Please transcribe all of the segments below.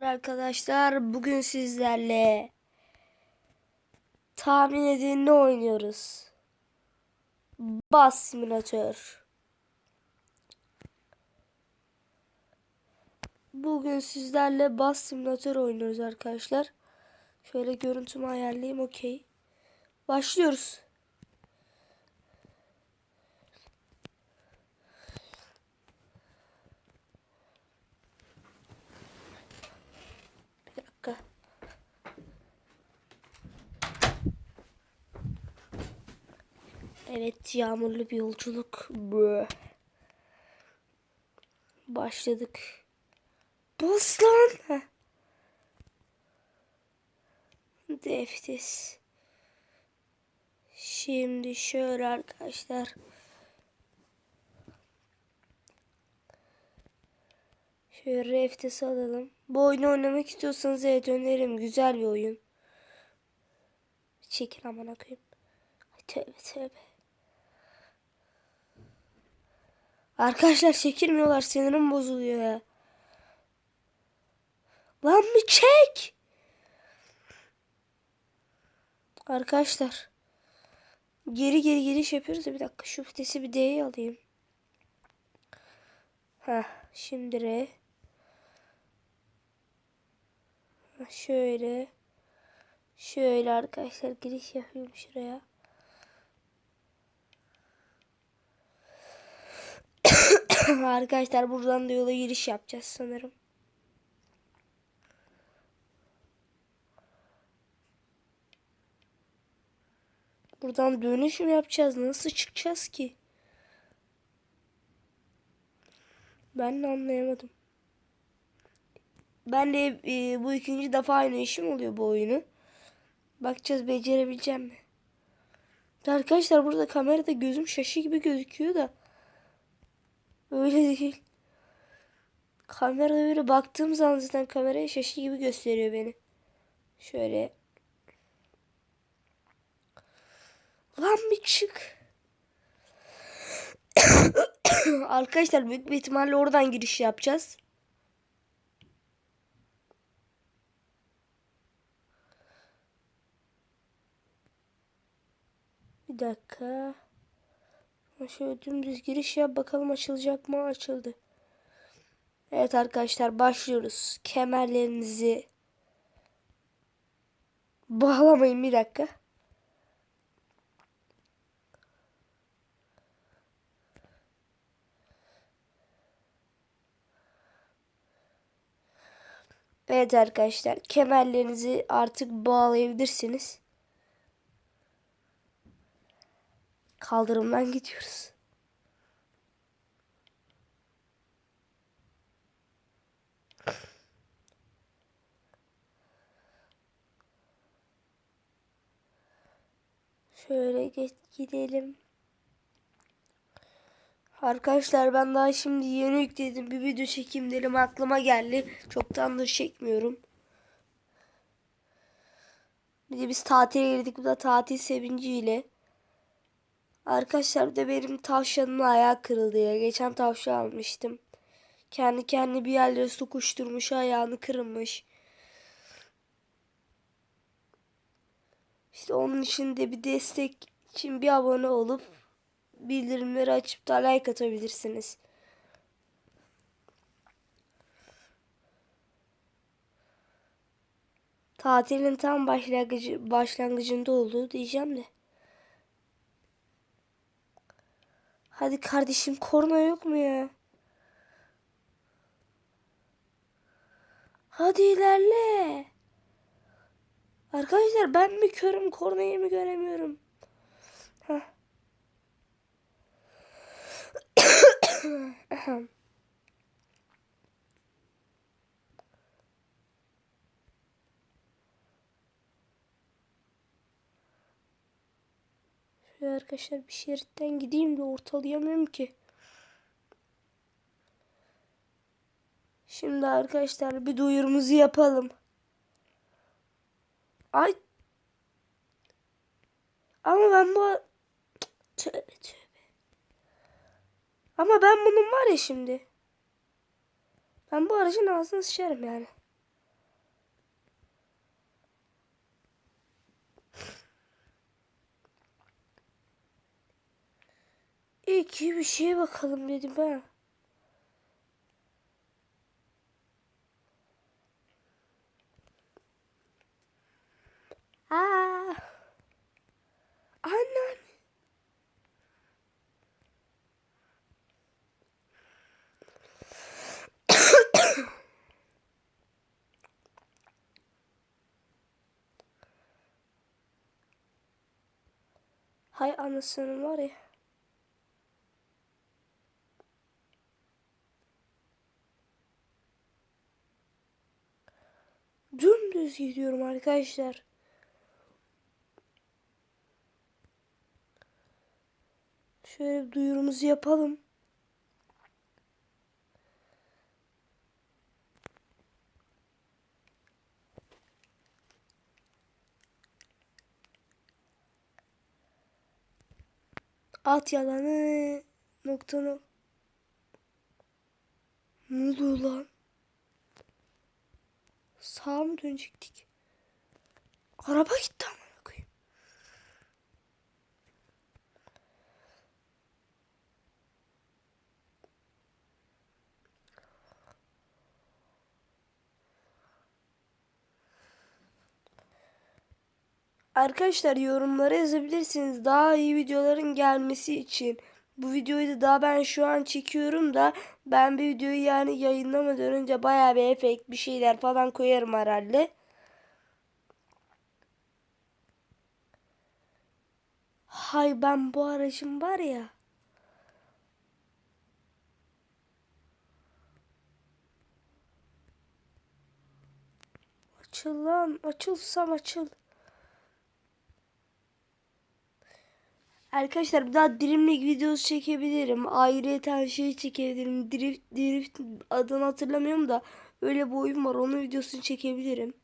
Arkadaşlar bugün sizlerle tahmin edin ne oynuyoruz? Bus simülatör. Bugün sizlerle bus simülatör oynuyoruz arkadaşlar. Şöyle görüntümü ayarlayayım okey. Başlıyoruz. Bir dakika. Evet yağmurlu bir yolculuk. Brr. Başladık. Bas lan. Deftis. Şimdi şöyle arkadaşlar. Şöyle reftes alalım. Bu oyunu oynamak istiyorsanız evet öneririm. Güzel bir oyun. Çekil amına koyayım. Ay tövbe tövbe. Arkadaşlar çekilmiyorlar. Sinirim bozuluyor ya. Lan bir çek. Arkadaşlar. Geri geri giriş yapıyoruz da bir dakika şu vitesi bir D'ye alayım. Ha, şimdi R. Şöyle. Şöyle arkadaşlar giriş yapıyorum şuraya. Arkadaşlar buradan da yola giriş yapacağız sanırım. Buradan dönüş mü yapacağız? Nasıl çıkacağız ki? Ben de anlayamadım. Ben de e, bu ikinci defa aynı işim oluyor bu oyunu. Bakacağız becerebileceğim mi? Arkadaşlar burada kamerada gözüm şaşı gibi gözüküyor da. Öyle değil. Kamerada böyle baktığım zaman zaten kameraya şaşı gibi gösteriyor beni. Şöyle. Lan bir çık. Arkadaşlar büyük bir ihtimalle oradan giriş yapacağız. Bir dakika. Şöyle dümdüz giriş yap bakalım açılacak mı? Açıldı. Evet arkadaşlar başlıyoruz. Kemerlerinizi bağlamayın bir dakika. Evet arkadaşlar kemerlerinizi artık bağlayabilirsiniz. Kaldırımdan gidiyoruz. Şöyle geç gidelim. Arkadaşlar ben daha şimdi yeni yükledim. Bir video çekeyim dedim aklıma geldi. Çoktandır çekmiyorum. Bir de biz tatile girdik. Bu da tatil sevinciyle. Arkadaşlar bir de benim tavşanımın ayağı kırıldı ya. Geçen tavşan almıştım. Kendi kendine bir yerlere sokuşturmuş. Ayağını kırılmış. İşte onun için de bir destek için bir abone olup bildirimleri açıp da like atabilirsiniz. Tatilin tam başlangıcı, başlangıcında olduğu diyeceğim de. Hadi kardeşim korna yok mu ya? Hadi ilerle. Arkadaşlar ben mi körüm kornayı mı göremiyorum? Heh. Şöyle arkadaşlar bir şeritten gideyim de ortalayamıyorum ki. Şimdi arkadaşlar bir duyurumuzu yapalım. Ay. Ama ben bu... Tövbe tövbe. Ama ben bunun var ya şimdi. Ben bu aracın ağzını sıçarım yani. İki bir şeye bakalım dedim ha. Aa. Annem. Hay anasının var ya. Dümdüz gidiyorum arkadaşlar. Şöyle bir duyurumuzu yapalım. At yalanı nokta nok- Ne oluyor lan? Sağa mı dönecektik? Araba gitti amına koyayım. Arkadaşlar yorumlara yazabilirsiniz daha iyi videoların gelmesi için. Bu videoyu da daha ben şu an çekiyorum da ben bir videoyu yani yayınlamadan önce bayağı bir efekt bir şeyler falan koyarım herhalde. Hay ben bu aracım var ya. Açıl lan açılsam açıl. Arkadaşlar bir daha Dreamlink videosu çekebilirim. Ayrıyeten şey çekebilirim. Drift, Drift adını hatırlamıyorum da öyle bir oyun var. Onun videosunu çekebilirim.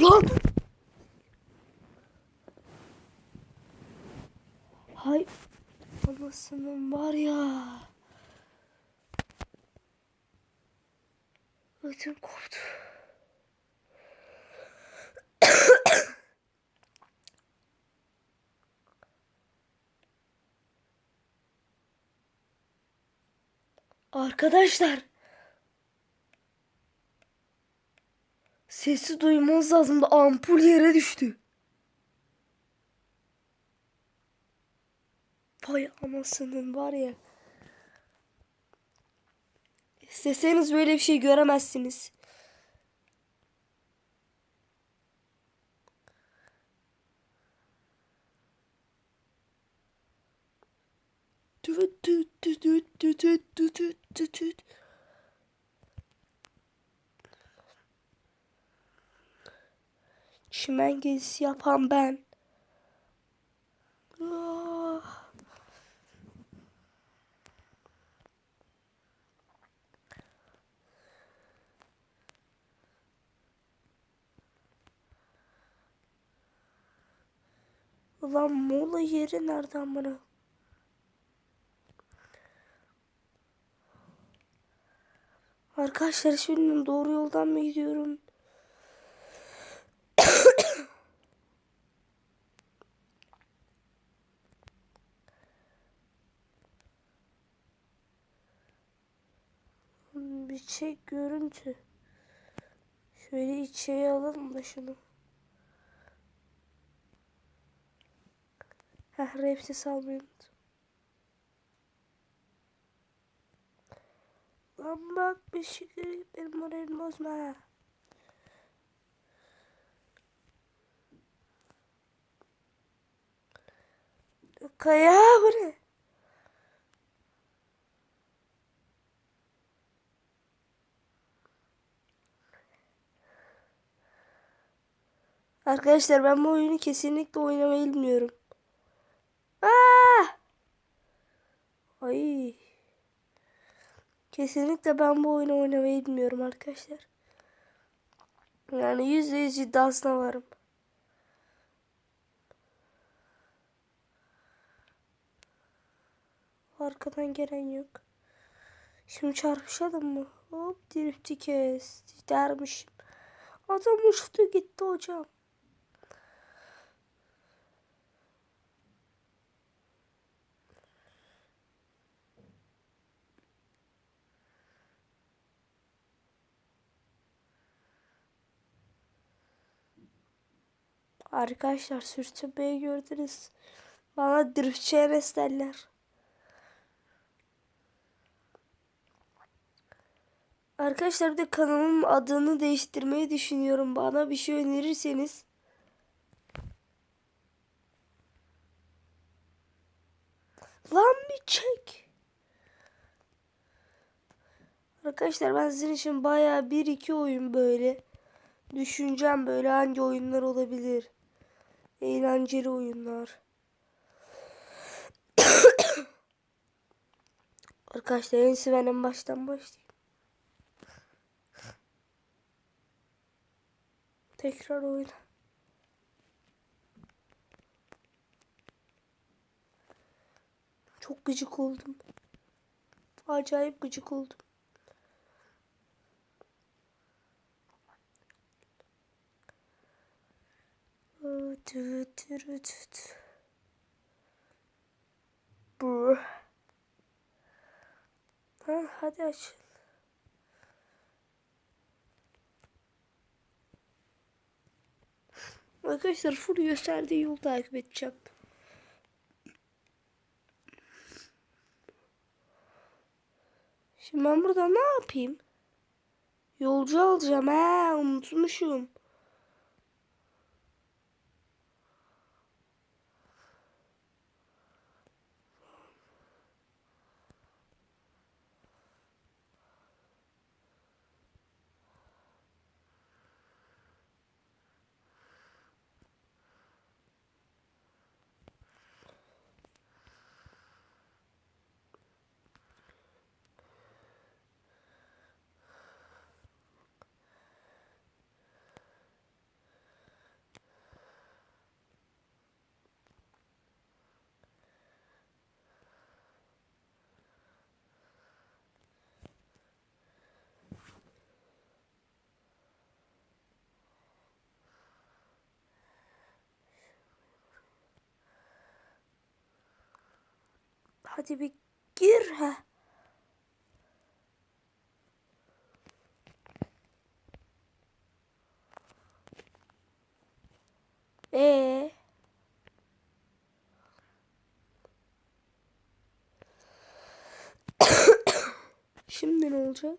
Lan! Hay anasının var ya. Ödüm koptu. Arkadaşlar. Sesi duymamız lazım da ampul yere düştü. Vay anasının var ya. İsteseniz böyle bir şey göremezsiniz. Çimen gezisi yapan ben. Aa. Ulan mola yeri nereden bana? Arkadaşlar şimdi doğru yoldan mı gidiyorum? Bir şey görüntü. Şöyle içeri alalım da şunu. Heh repsi salmayı unuttum. Lan bak bir şey benim moralimi bozma. ha. Kaya bu ne? Arkadaşlar ben bu oyunu kesinlikle oynamayı bilmiyorum. Ay. Kesinlikle ben bu oyunu oynamayı bilmiyorum arkadaşlar. Yani yüzde yüz iddiasına varım. Arkadan gelen yok. Şimdi çarpışalım mı? Hop drifti kesti dermişim. Adam uçtu gitti hocam. Arkadaşlar sürtünmeyi gördünüz. Bana driftçi Enes derler. Arkadaşlar bir de kanalımın adını değiştirmeyi düşünüyorum. Bana bir şey önerirseniz. Lan bir çek. Arkadaşlar ben sizin için bayağı bir iki oyun böyle düşüneceğim böyle hangi oyunlar olabilir. Eğlenceli oyunlar. Arkadaşlar en ben en baştan başlayayım. Tekrar oyna. Çok gıcık oldum. Acayip gıcık oldum. Bu. Ha, hadi aç. Arkadaşlar full gösterdiği yolu takip edeceğim. Şimdi ben burada ne yapayım? Yolcu alacağım ha unutmuşum. Hadi bir gir ha. Ee. Şimdi ne olacak?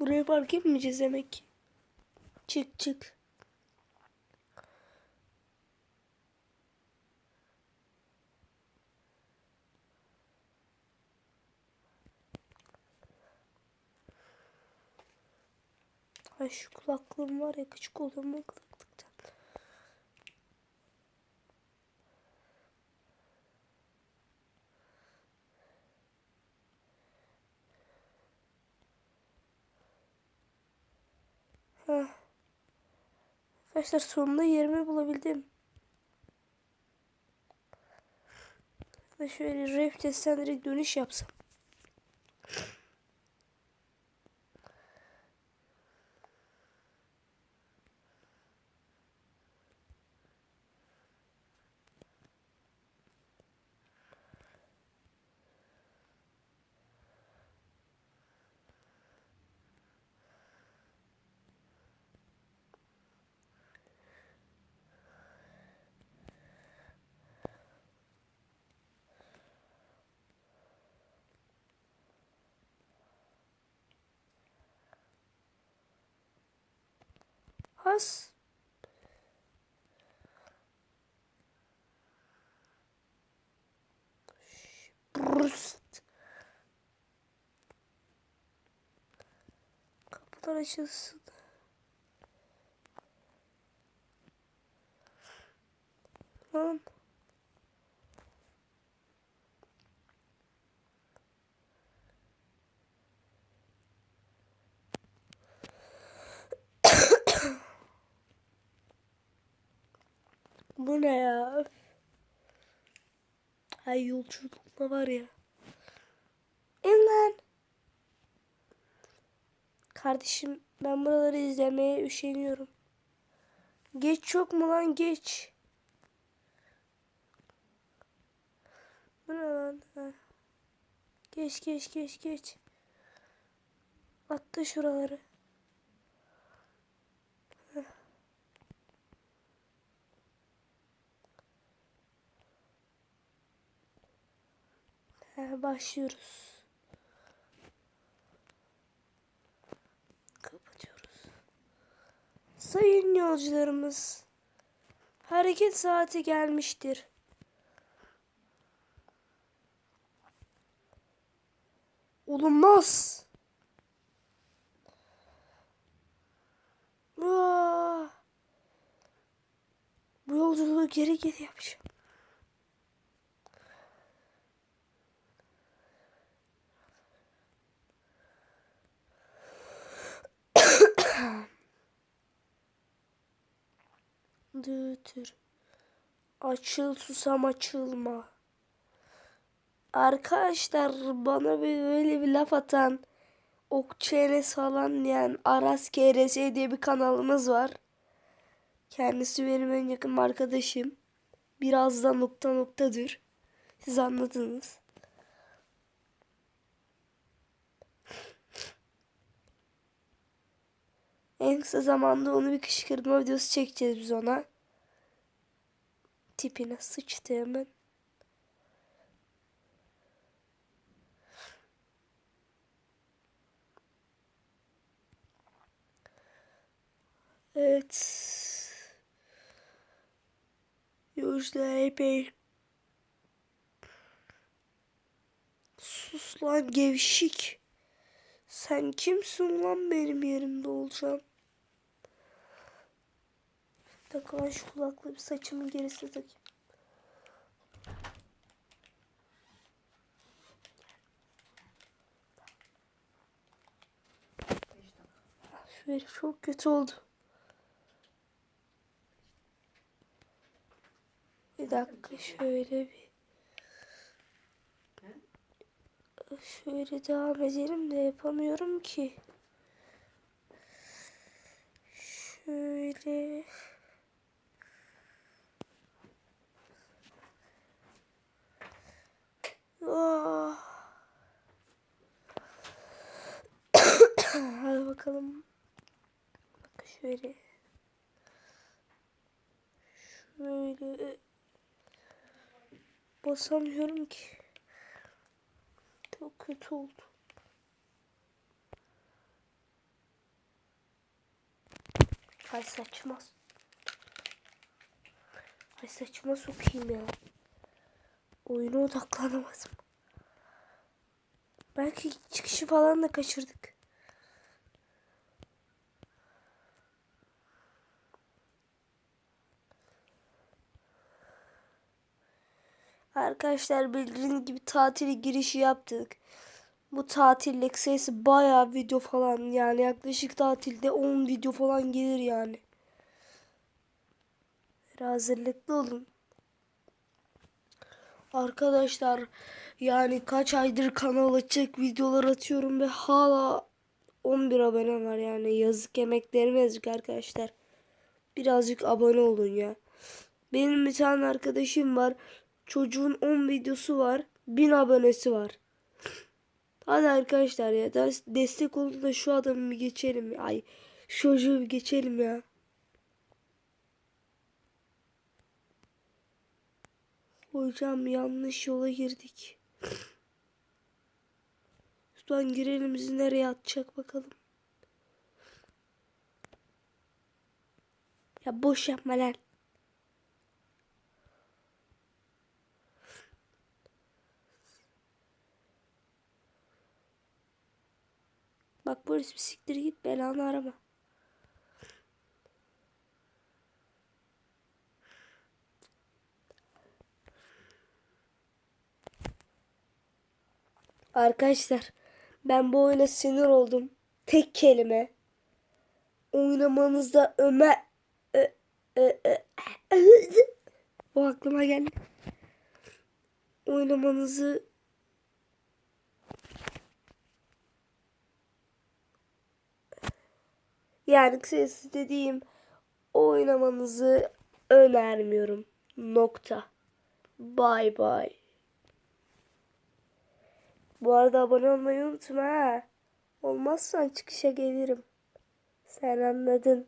Buraya park etmeyeceğiz demek ki. Çık çık. Ay şu kulaklığım var ya küçük olduğum kulaklıktan. Heh. Arkadaşlar sonunda yerimi bulabildim. Ve şöyle rap testten dönüş yapsam. Has. Brust. Kapılar açılsın. Lan. bu ne ya? Ay yolculukla var ya. İn lan. Kardeşim ben buraları izlemeye üşeniyorum. Geç yok mu lan geç. Bu ne lan? Ha. Geç geç geç geç. Atla şuraları. Başlıyoruz. Kapatıyoruz. Sayın yolcularımız, hareket saati gelmiştir. Olunmaz. Bu yolculuğu geri geri yapacağım. Dıtır. Açıl susam açılma. Arkadaşlar bana bir böyle bir laf atan Okçu Enes falan yani Aras KRS diye bir kanalımız var. Kendisi benim en yakın arkadaşım. Biraz da nokta noktadır. Siz anladınız. En kısa zamanda onu bir kışkırtma videosu çekeceğiz biz ona. Tipine sıçtığımın. Evet. Yolcular epey. Sus lan gevşik. Sen kimsin lan benim yerimde olacaksın? Ben şu kulaklığı bir saçımın gerisine takayım. Şu herif çok kötü oldu. Bir dakika şöyle bir şöyle devam edelim de yapamıyorum ki. Şöyle Ah. Hadi bakalım. Bak şöyle. Şöyle. Basamıyorum ki. Çok kötü oldu. Ay saçma. Ay saçma sokayım ya. Oyuna odaklanamadım. Belki çıkışı falan da kaçırdık. Arkadaşlar bildiğiniz gibi tatil girişi yaptık. Bu tatillik sayısı bayağı video falan yani yaklaşık tatilde 10 video falan gelir yani. Hazırlıklı olun. Arkadaşlar yani kaç aydır kanal açık videolar atıyorum ve hala 11 abone var yani yazık emeklerime yazık arkadaşlar. Birazcık abone olun ya. Benim bir tane arkadaşım var. Çocuğun 10 videosu var. 1000 abonesi var. Hadi arkadaşlar ya destek olun da şu adamı bir geçelim. Ay çocuğu bir geçelim ya. Hocam yanlış yola girdik. Lütfen girelim bizi nereye atacak bakalım. Ya boş yapma lan. Bak polis bir siktir git belanı arama. Arkadaşlar ben bu oyuna sinir oldum. Tek kelime. Oynamanızda Ömer o aklıma geldi. Oynamanızı Yani kısacası dediğim oynamanızı önermiyorum. Nokta. Bye bye. Bu arada abone olmayı unutma ha. Olmazsan çıkışa gelirim. Sen anladın.